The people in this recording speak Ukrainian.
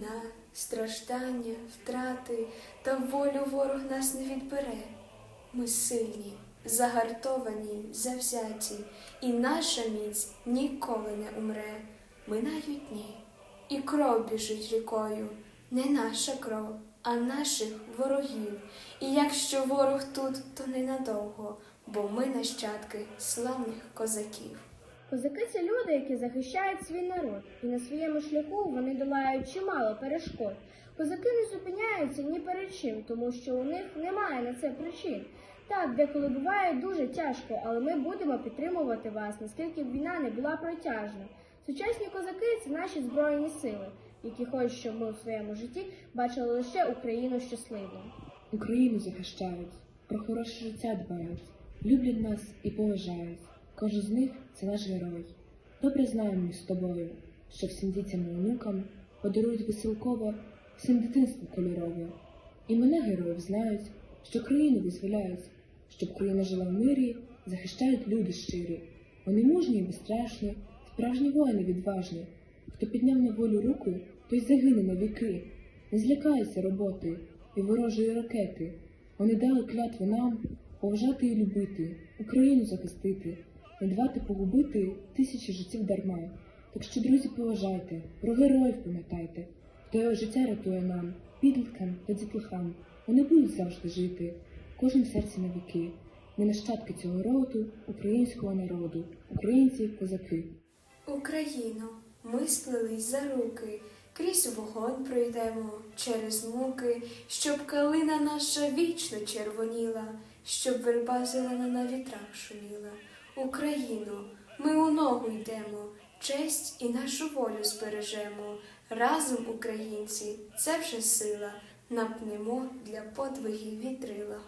Війна, страждання, втрати та волю ворог нас не відбере. Ми сильні, загартовані, завзяті, і наша міць ніколи не умре. Минають дні, і кров біжить рікою, не наша кров, а наших ворогів. І якщо ворог тут, то ненадовго, бо ми нащадки славних козаків. Козаки це люди, які захищають свій народ, і на своєму шляху вони долають чимало перешкод. Козаки не зупиняються ні перед чим, тому що у них немає на це причин. Так, деколи буває дуже тяжко, але ми будемо підтримувати вас, наскільки б війна не була протяжна. Сучасні козаки це наші збройні сили, які хочуть, щоб ми у своєму житті бачили лише Україну щасливою. Україну захищають, про хороше життя дбають, люблять нас і поважають. Кожен з них це наш герой. Добре знаємо ми з тобою, що всім дітям і онукам подарують веселково, всім дитинство кольорове. Імена героїв знають, що країну визволяють, щоб країна жила в мирі, захищають люди щирі. Вони мужні і безстрашні, справжні воїни відважні. Хто підняв на волю руку, той загине на віки. Не злякаються роботи і ворожої ракети. Вони дали клятву нам поважати і любити, Україну захистити, не давати погубити тисячі життів дарма. Так що, друзі, поважайте, про героїв пам'ятайте, хто його життя рятує нам, підліткам та дітлахам. Вони будуть завжди жити, в серці на віки. Ми нащадки цього роду, українського народу, українці, козаки. Україно, ми сплелись за руки, крізь вогонь пройдемо через муки, щоб калина наша вічно червоніла, щоб верба зелена на вітрах шуміла. Україно, ми у ногу йдемо, честь і нашу волю збережемо. Разом, українці, це вже сила, напнемо для подвигів вітрила.